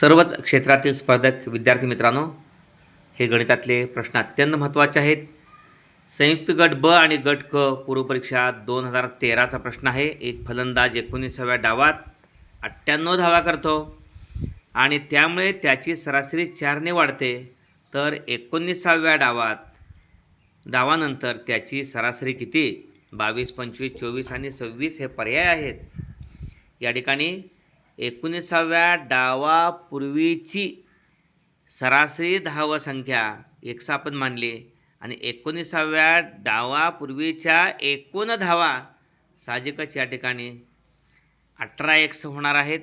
सर्वच क्षेत्रातील स्पर्धक विद्यार्थी मित्रांनो हे गणितातले प्रश्न अत्यंत महत्त्वाचे आहेत. संयुक्त गट ब आणि गट क पूर्वपरीक्षा दोन हजार तेराचा प्रश्न आहे. एक फलंदाज एकोणीसाव्या डावात अठ्ठ्याण्णव धावा करतो आणि त्यामुळे त्याची सरासरी चारने वाढते. तर एकोणीसाव्या डावात डावानंतर त्याची सरासरी किती? बावीस पंचवीस चोवीस आणि सव्वीस हे पर्याय आहेत. या ठिकाणी एकोणीसाव्या डावापूर्वीची सरासरी धावसंख्या एकसा आपण मानली. आणि एकोणीसाव्या डावापूर्वीच्या एकूण धावा साहजिकच या ठिकाणी अठरा एक्स होणार आहेत.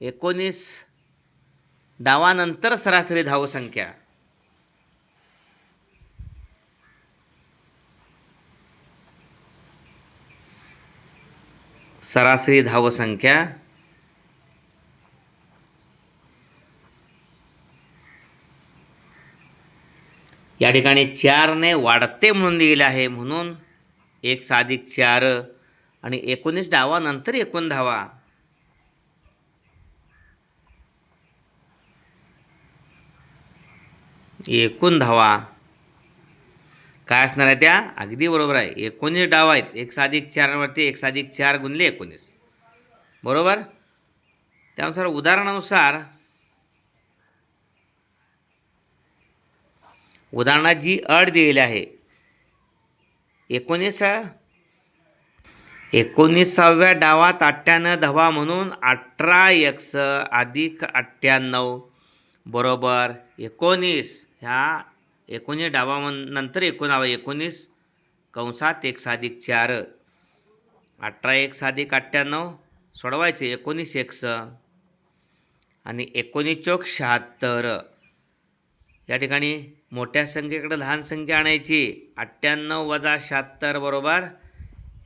एकोणीस डावानंतर सरासरी धावसंख्या सरासरी धावसंख्या या ठिकाणी चारने वाढते म्हणून लिहिलं आहे. म्हणून एक साधिक चार आणि एकोणीस डावानंतर एकूण धावा एकूण धावा काय असणार आहे त्या? अगदी बरोबर आहे. एकोणीस डाव आहेत. एक साधिक चारवरती एक साधिक चार गुणले एकोणीस. बरोबर? त्यानुसार उदाहरणानुसार उदाहरणात जी अट दिलेली आहे. एकोणीस एकोणीसाव्या डावात अठ्ठ्याण्णव धावा म्हणून अठरा एक्स अधिक अठ्ठ्याण्णव बरोबर एकोणीस. ह्या एकोणीस डावा नंतर एकोणावं एकोणीस कंसात एक साधिक चार. अठरा एक साधिक अठ्ठ्याण्णव सोडवायचे एकोणीस एकस आणि एकोणीस चौक शहात्तर. या ठिकाणी मोठ्या संख्येकडे लहान संख्या आणायची. अठ्ठ्याण्णव वजा शहात्तर बरोबर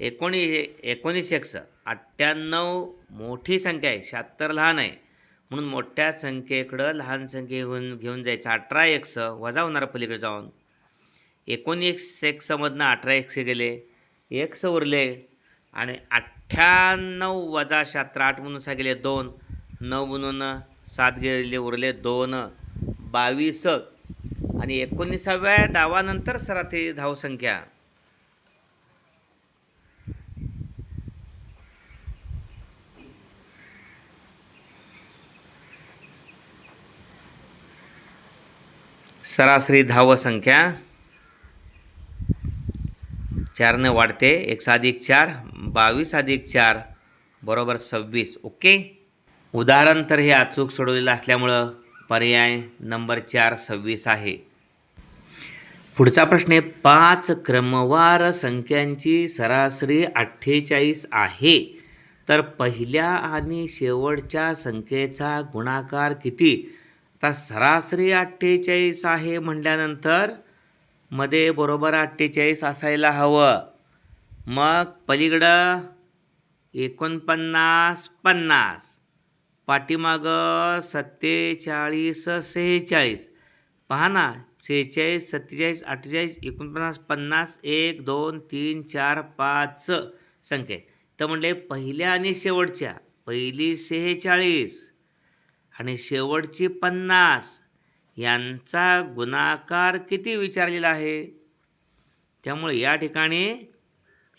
एकोणीस एकोणीस एक्स. अठ्ठ्याण्णव मोठी संख्या आहे. शहात्तर लहान आहे. म्हणून मोठ्या संख्येकडं लहान संख्ये घेऊन घेऊन जायचं. अठरा एक्स वजा होणार पलीकडे जाऊन. एकोणीस एक्समधनं अठरा एक्स गेले. एक्स उरले. आणि अठ्ठ्याण्णव वजा शहात्तर आठ म्हणून सा गेले दोन. नऊ म्हणून सात गेले उरले दोन. बावीस आणि एकोणीसाव्या डावानंतर सरासरी धावसंख्या सरासरी धावसंख्या चारनं वाढते एक अधिक चार बावीस अधिक चार बरोबर सव्वीस. ओके? उदाहरण तर हे अचूक सोडवलेलं असल्यामुळं पर्याय नंबर चार सव्वीस आहे. पुढचा प्रश्न आहे पाच क्रमवार संख्यांची सरासरी अठ्ठेचाळीस आहे. तर पहिल्या आणि शेवटच्या संख्येचा गुणाकार किती? आता सरासरी अठ्ठेचाळीस आहे म्हटल्यानंतरमध्ये बरोबर अठ्ठेचाळीस असायला हवं. मग पलीकडं एकोणपन्नास पन्नास. पाठीमागं सत्तेचाळीस सेहेचाळीस. पहा ना सेहेचाळीस सत्तेचाळीस अठ्ठेचाळीस एकोणपन्नास पन्नास एक दोन तीन चार पाच संख्या आहेत. तर म्हणले पहिल्या आणि शेवटच्या. पहिली सेहेचाळीस आणि शेवटची पन्नास. यांचा गुणाकार किती विचारलेला आहे? त्यामुळे या ठिकाणी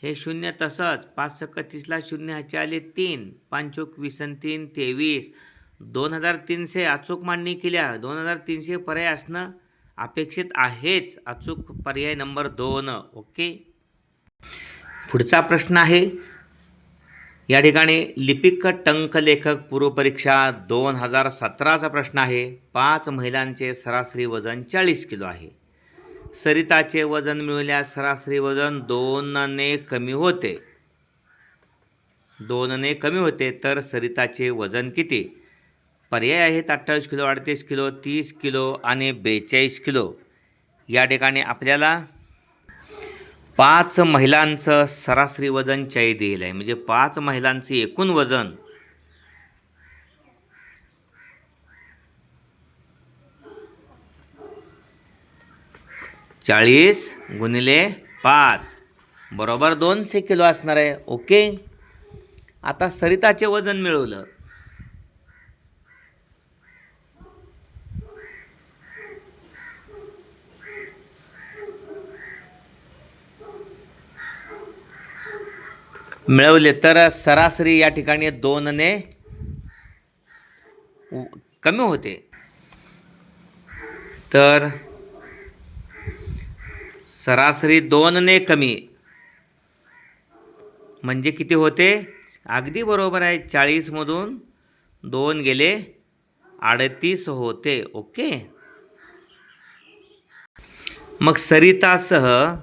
हे शून्य तसंच पाच सक्क तीसला शून्य ह्याचे आले तीन पाचोक वीस आणि तीन तेवीस. दोन हजार तीनशे अचूक मांडणी केल्या. दोन हजार तीनशे पर्याय असणं अपेक्षित आहेच. अचूक पर्याय नंबर दोन. ओके? पुढचा प्रश्न आहे. या ठिकाणी लिपिक टंकलेखक पूर्वपरीक्षा दोन हजार सतराचा प्रश्न आहे. पाच महिलांचे सरासरी वजन चाळीस किलो आहे. सरिताचे वजन मिळवल्यास सरासरी वजन दोनने कमी होते. दोनने कमी होते तर सरिताचे वजन किती? पर्याय आहेत अठ्ठावीस किलो अडतीस किलो तीस किलो आणि बेचाळीस किलो. या ठिकाणी आपल्याला पाच महिलांचं सरासरी वजन चाय दिलेलं आहे. म्हणजे पाच महिलांचं एकूण वजन चाळीस गुणिले पाच. बरोबर दोनशे किलो असणार आहे. ओके? आता सरिताचे वजन मिळवलं. मिळवले तर सरासरी या ठिकाणी दोनने कमी होते. तर सरासरी दोनने कमी. म्हणजे किती होते? अगदी बरोबर आहे. चाळीसमधून दोन गेले अडतीस होते. ओके? मग सरितासह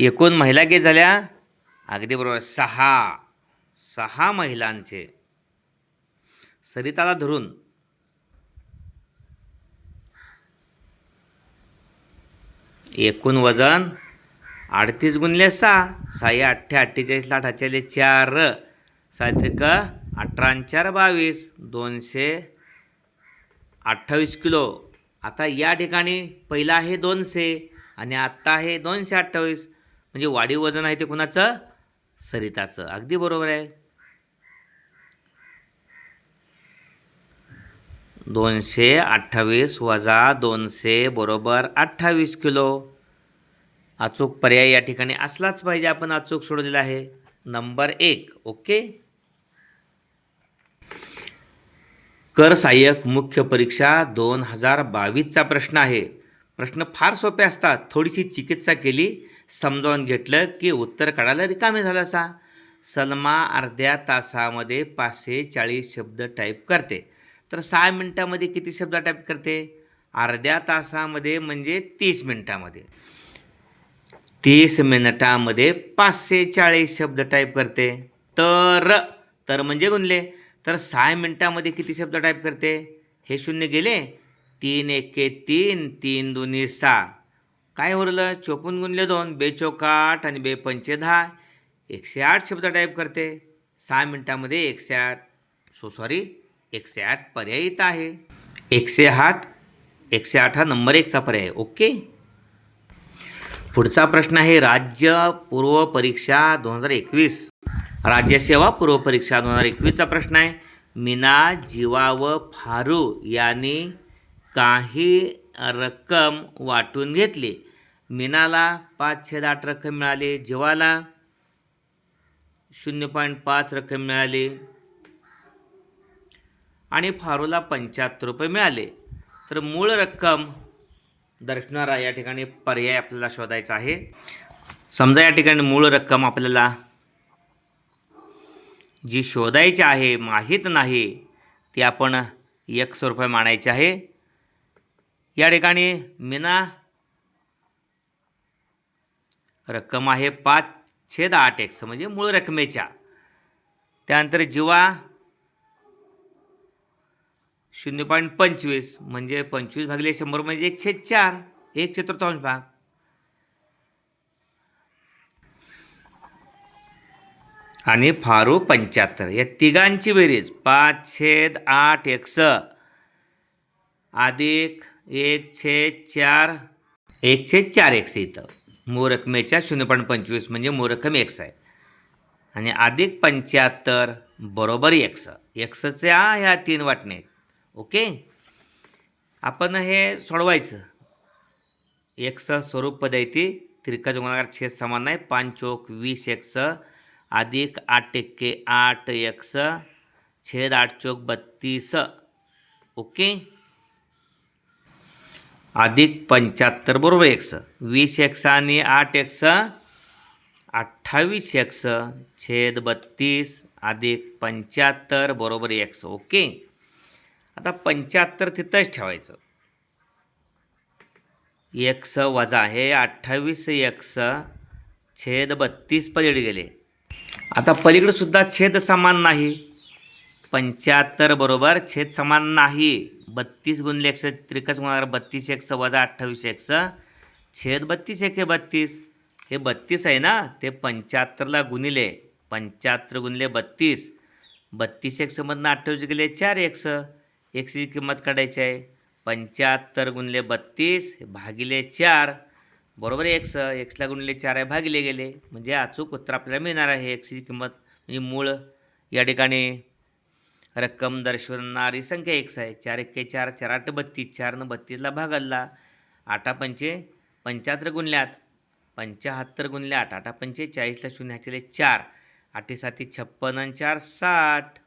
एकूण महिला किती झाल्या? अगदी बरोबर. सहा. सहा महिलांचे. सरिताला धरून एकूण वजन अडतीस गुणले सहा. सहा अठ्ठ्या अठ्ठेचाळीस लाख अठ्ठेचाळीस चार. सात्रिक अठरा चार बावीस. दोनशे अठ्ठावीस किलो. आता या ठिकाणी पहिला आहे दोनशे आणि आत्ता आहे दोनशे अठ्ठावीस. म्हणजे वाढीव वजन आहे ते कुणाचं? सरिताचं. अगदी बरोबर आहे. दोनशे अठ्ठावीस वजा दोनशे बरोबर अठ्ठावीस किलो. अचूक पर्याय या ठिकाणी असलाच पाहिजे आपण अचूक सोडलेला आहे. नंबर एक ओके? कर सहाय्यक मुख्य परीक्षा दोन हजार बावीसचा प्रश्न आहे. प्रश्न फार सोपे असतात. थोडीशी चिकित्सा केली समजावून घेतलं की उत्तर काढायला रिकामे झालं असा. सलमा अर्ध्या तासामध्ये पाचशे चाळीस शब्द टाईप करते. तर सहा मिनटामध्ये किती शब्द टाईप करते? अर्ध्या तासामध्ये म्हणजे तीस मिनटामध्ये. तीस मिनिटामध्ये पाचशे चाळीस शब्द टाईप करते. तर तर म्हणजे गुणले. तर सहा मिनटामध्ये किती शब्द टाईप करते? हे शून्य गेले. तीन एके तीन तीन दोन्ही सहा. काय उरलं? चोपून गुणले दोन. बेचोक आठ आणि बेपंचे दहा. एकशे आठ शब्द टाईप करते. सहा मिनटामध्ये एकशे आठ. सो सॉरी एकशे आठ पर्याय इथं आहे. एकशे आठ एकशे आठ हा नंबर एकचा पर्याय ओके? पुढचा प्रश्न आहे राज्य पूर्व परीक्षा दोन हजार एकवीस. राज्यसेवा पूर्व परीक्षा दोन हजार एकवीसचा प्रश्न आहे. मीना जीवा व फारू यांनी काही रक्कम वाटून घेतली. मीनाला पाचशे छेद आठ रक्कम मिळाली जीवाला शून्य पॉईंट पाच रक्कम मिळाली. आणि फारूला पंच्याहत्तर रुपये मिळाले. तर मूळ रक्कम दर्शणारा या ठिकाणी पर्याय आपल्याला शोधायचा आहे. समजा या ठिकाणी मूळ रक्कम आपल्याला जी शोधायची आहे माहीत नाही ती आपण एकशे रुपये मानायची आहे. या ठिकाणी मीना रक्कम आहे पाच छेद आठ एक्स म्हणजे मूळ रकमेच्या. त्यानंतर जीवा शून्य पॉईंट पंचवीस म्हणजे पंचवीस भागले शंभर म्हणजे एकशे चार एक चतुर्थांश भाग. आणि फारू पंच्याहत्तर या तिघांची बेरीज पाच छेद आठ एकस. अधिक एक छेद चार एक छेद चार एक्स इथं. मूळ रकमेच्या शून्य पॉईंट पंचवीस म्हणजे मूळ रक्कम एक्स आहे. आणि अधिक पंच्याहत्तर बरोबर एक्स. एक्सच्या ह्या तीन वाटणे. आहेत ओके? आपण हे सोडवायचं. एक्स स्वरूप पद्धती तिरका गुणाकार छेद समान नाही पाच चोक वीस एक्स अधिक आठ एक्के आठ एक्स छेद आठ चोक बत्तीस. ओके? अधिक पंच्याहत्तर बरोबर एक्स. वीस एक्स आणि आठ एक्स अठ्ठावीस एक्स छेद बत्तीस अधिक पंच्याहत्तर बरोबर एक्स. ओके? आता पंच्याहत्तर तिथंच ठेवायचं. एक्स वजा हे अठ्ठावीस एक्स छेद बत्तीस पलीकडे गेले. आता पलीकडे सुद्धा छेद समान नाही. पंच्याहत्तर बरोबर छेद समान नाही. बत्तीस गुणले एकशे त्रिकस गुणाकार बत्तीस एक्स वजा अठ्ठावीस एक्स छेद बत्तीस एक हे बत्तीस. हे बत्तीस आहे ना? ते पंच्याहत्तरला गुणिले. पंच्याहत्तर गुणले बत्तीस. बत्तीस एक्समधनं अठ्ठावीस गेले चार एक्स. एक्सची किंमत काढायची आहे. पंच्याहत्तर गुणले बत्तीस भागिले चार. बरोबर एक्स एक्सला गुणले चार आहे भागिले गेले. म्हणजे अचूक उत्तर आपल्याला मिळणार आहे एक्सची किंमत म्हणजे मूळ या ठिकाणी रक्कम दर्शवणारी संख्या एक्स आहे. चार एक्के चार चार आठ बत्तीस. चारनं बत्तीसला भागलला. आठा पंचे पंच्याहत्तर गुणल्यात पंच्याहत्तर गुणल्या आठ. आठा पंचेचाळीसला शून्य ह्याच्याले चार. आठी साती छप्पन आणि चार साठ.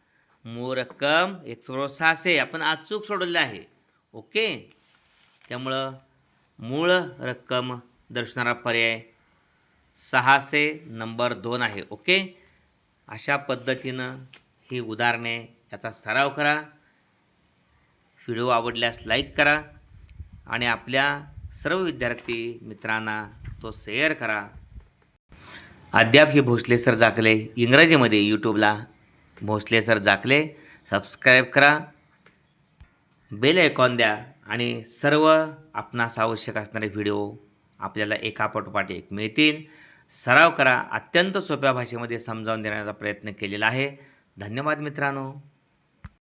मूळ रक्कम एक बरोबर सहाशे आपण अचूक सोडवले आहे. ओके? त्यामुळं मूळ रक्कम दर्शवणारा पर्याय सहाशे नंबर दोन आहे. ओके? अशा पद्धतीनं ही उदाहरणे याचा सराव करा. व्हिडिओ आवडल्यास लाईक करा आणि आपल्या सर्व विद्यार्थी मित्रांना तो शेअर करा. अद्याप हे भोसले सर जाकले इंग्रजीमध्ये यूट्यूबला भोसले सर जाकले सबस्क्राईब करा. बेल ऐकॉन द्या. आणि सर्व आपणास आवश्यक असणारे व्हिडिओ आपल्याला एका पाठोपाठ एक मिळतील. सराव करा. अत्यंत सोप्या भाषेमध्ये समजावून देण्याचा प्रयत्न केलेला आहे. धन्यवाद मित्रांनो.